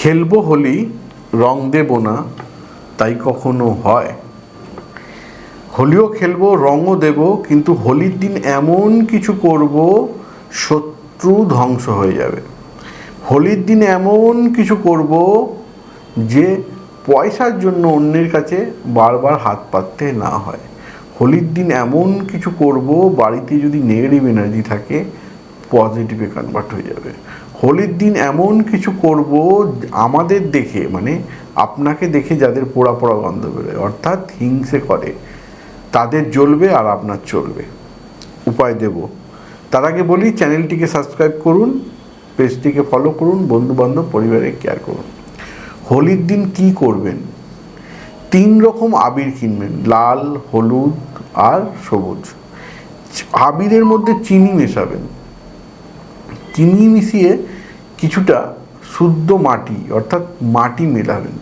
খেলব হোলি রং দেব না, তাই কখনো হয়। হোলিও খেলব, রঙও দেব, কিন্তু হোলির দিন এমন কিছু করব, শত্রু ধ্বংস হয়ে যাবে। হোলির দিন এমন কিছু করব, যে পয়সার জন্য অন্যের কাছে বারবার হাত পাততে না হয়। হোলির দিন এমন কিছু করব, বাড়িতে যদি নেগেটিভ এনার্জি থাকে পজিটিভে কনভার্ট হয়ে যাবে। হোলির দিন এমন কিছু করব আমাদের দেখে মানে আপনাকে দেখে যাদের পোড়া পোড়া গন্ধ বেরোয়, অর্থাৎ হিংসে করে, তাদের জ্বলবে আর আপনার চলবে। উপায় দেব। তার আগে বলি, চ্যানেলটিকে সাবস্ক্রাইব করুন, পেজটিকে ফলো করুন, বন্ধুবান্ধব, পরিবারে কেয়ার করুন। হোলির দিন কি করবেন? তিন রকম আবির কিনবেন, লাল, হলুদ আর সবুজ। আবিরের মধ্যে চিনি মেশাবেন। চিনি মিশিয়ে কিছুটা শুদ্ধ মাটি, অর্থাৎ মাটি মেলাবেন।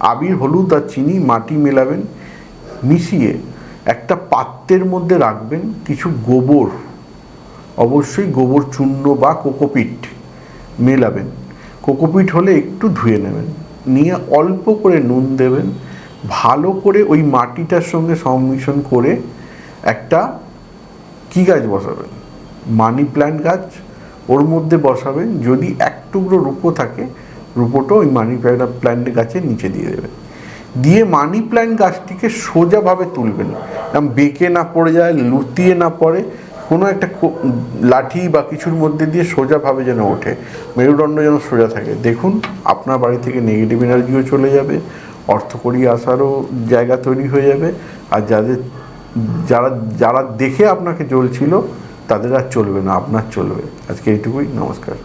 আবির, হলুদ আর চিনি মাটি মেলাবেন, মিশিয়ে একটা পাত্রের মধ্যে রাখবেন কিছু গোবর। অবশ্যই গোবর চূর্ণ বা কোকোপিট মেলাবেন। কোকোপিট হলে একটু ধুয়ে নেবেন, নিয়ে অল্প করে নুন দেবেন, ভালো করে ওই মাটিটার সঙ্গে সংমিশ্রণ করে একটা কী গাছ বসাবেন? মানি প্ল্যান্ট গাছ ওর মধ্যে বসাবেন যদি এক টুকরো রূপো থাকে, রূপোটা ওই মানি প্ল্যান্ট গাছের নিচে দিয়ে দেবেন দিয়ে মানি প্ল্যান্ট গাছটিকে সোজাভাবে তুলবেন এরম বেঁকে না পড়ে যায়, লুতিয়ে না পড়ে, কোনো একটা লাঠি বা কিছুর মধ্যে দিয়ে সোজাভাবে যেন ওঠে। মেরুদণ্ড যেন সোজা থাকে। দেখুন, আপনার বাড়ি থেকে নেগেটিভ এনার্জিও চলে যাবে অর্থকরী আসারও জায়গা তৈরি হয়ে যাবে। আর যাদের যারা যারা দেখে আপনাকে জ্বলছিল তাদের আর চলবে না আপনার চলবে। আজকে এইটুকুই নমস্কার।